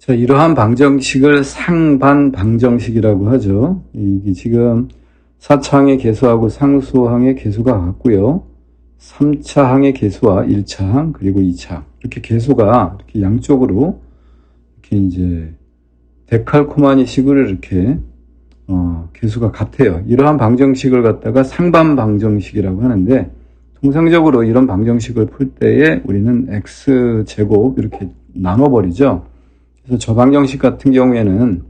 자, 이러한 방정식을 상반 방정식이라고 하죠. 이게 지금 4차항의 개수하고 상수항의 개수가 같고요. 3차 항의 개수와 1차 항 그리고 2차 항 이렇게 개수가 이렇게 양쪽으로 이렇게 이제 데칼코마니 식으로 이렇게 어, 개수가 같아요. 이러한 방정식을 갖다가 상반 방정식이라고 하는데 통상적으로 이런 방정식을 풀 때에 우리는 x 제곱 이렇게 나눠 버리죠. 그래서 저 방정식 같은 경우에는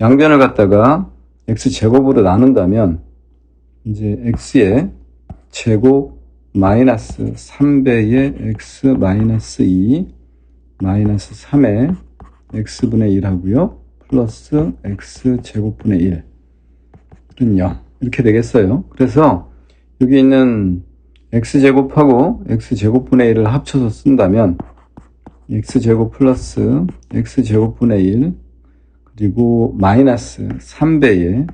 양변을 갖다가 x 제곱으로 나눈다면 이제 x의 제곱 마이너스 3배의 x 마이너스 2 마이너스 3의 x분의 1 하고요. 플러스 x 제곱분의 1. 은 0. 이렇게 되겠어요. 그래서 여기 있는 x 제곱하고 x 제곱분의 1을 합쳐서 쓴다면 x 제곱 플러스 x 제곱분의 1 그리고 마이너스 3배의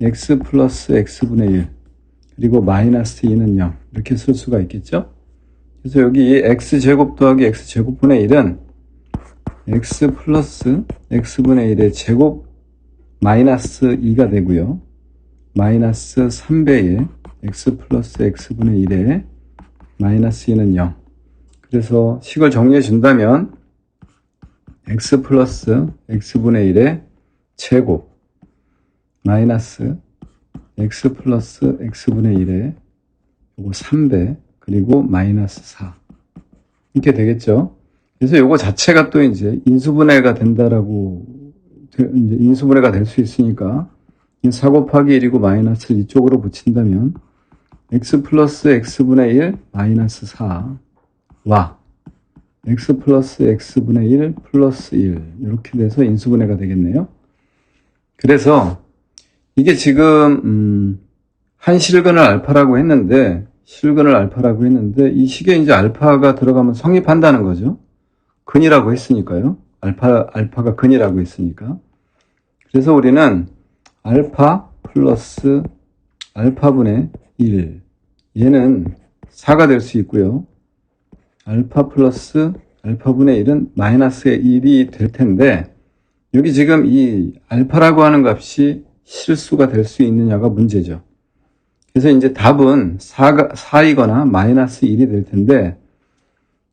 x 플러스 x분의 1 그리고 마이너스 2는 0 이렇게 쓸 수가 있겠죠. 그래서 여기 x 제곱 더하기 x 제곱분의 1은 x 플러스 x분의 1의 제곱 마이너스 2가 되고요. 마이너스 3배의 x 플러스 x분의 1의 마이너스 2는 0. 그래서 식을 정리해 준다면 x 플러스 x분의 1의 제곱 마이너스 x 플러스 x분의 1의 요거 3배 그리고 마이너스 4 이렇게 되겠죠. 그래서 요거 자체가 또 이제 인수분해가 된다라고 되- 이제 인수분해가 될 수 있으니까 이4 곱하기 1이고 마이너스를 이쪽으로 붙인다면 x 플러스 x분의 1 마이너스 4 와 x 플러스 x분의 1 플러스 1 이렇게 돼서 인수분해가 되겠네요. 그래서 이게 지금 음, 한 실근을 알파라고 했는데 실근을 알파라고 했는데 이 식에 이제 알파가 들어가면 성립한다는 거죠. 근이라고 했으니까요. 알파 알파가 근이라고 했으니까. 그래서 우리는 알파 플러스 알파분의 1 얘는 4가 될 수 있고요. 알파 플러스 알파분의 1은 마이너스의 1이 될 텐데 여기 지금 이 알파라고 하는 값이 실수가 될 수 있느냐가 문제죠. 그래서 이제 답은 4가, 4이거나 마이너스 1이 될 텐데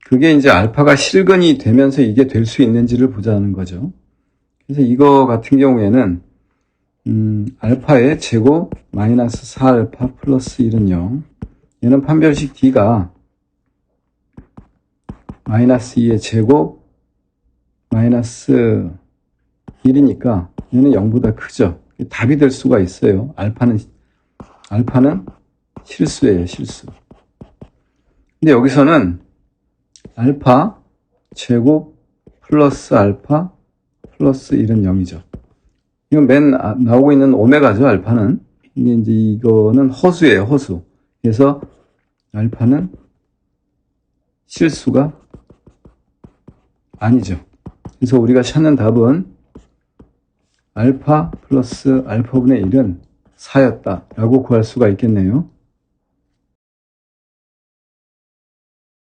그게 이제 알파가 실근이 되면서 이게 될 수 있는지를 보자는 거죠. 그래서 이거 같은 경우에는 음, 알파의 제곱 마이너스 4알파 플러스 1은 0 얘는 판별식 D가 마이너스 2의 제곱 마이너스 1이니까 얘는 0보다 크죠. 답이 될 수가 있어요. 알파는 알파는 실수예요, 실수. 근데 여기서는 알파 제곱 플러스 알파 플러스 1은 0이죠. 이건 맨 아- 나오고 있는 오메가죠, 알파는. 이게 이제 이거는 허수예요, 허수. 그래서 알파는 실수가 아니죠. 그래서 우리가 찾는 답은 알파 플러스 알파분의 1은 4였다라고 구할 수가 있겠네요.